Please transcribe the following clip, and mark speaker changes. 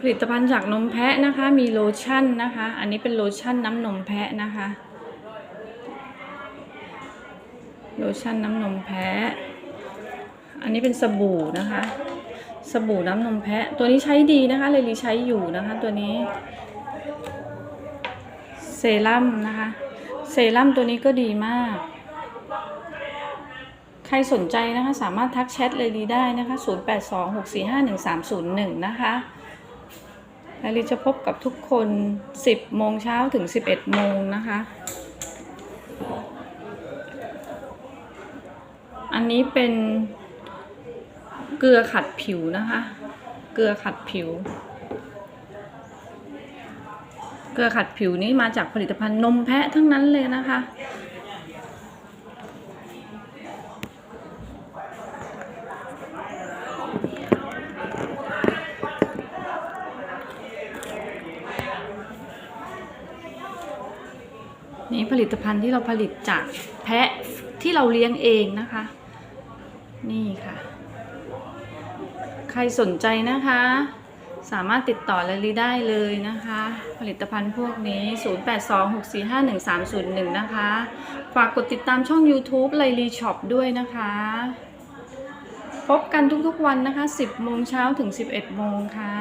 Speaker 1: ผลิตภัณฑ์จากนมแพะนะคะ มีโลชั่นนะคะ อันนี้เป็นโลชั่นน้ำนมแพะนะคะ โลชั่นน้ำนมแพะ อันนี้เป็นสบู่นะคะ สบู่น้ำนมแพะ ตัวนี้ใช้ดีนะคะเลยลีใช้อยู่นะคะ ตัวนี้ เซรั่มนะคะ เซรั่มตัวนี้ก็ดีมาก ใครสนใจนะคะ สามารถทักแชทเลยลีได้นะคะ 0826451301 นะคะ และลีจะพบกับทุกคน 10 โมงเช้าถึง 11 โมงนะคะ อันนี้เป็นเกลือขัดผิวนะคะ เกลือขัดผิว เกลือขัดผิวนี้มาจากผลิตภัณฑ์นมแพะทั้งนั้นเลยนะคะ นี่ผลิตภัณฑ์ที่เราผลิตจากแพะที่เราเลี้ยงเองนะคะ นี่ค่ะ ใครสนใจนะคะ สามารถติดต่อเลลีได้เลยนะคะ ผลิตภัณฑ์พวกนี้ 0826451301 นะคะ ฝากกดติดตามช่อง YouTube ไลลีช็อปด้วยนะคะ พบกันทุกๆวันนะคะ 10โมงเช้าถึง 11โมงค่ะ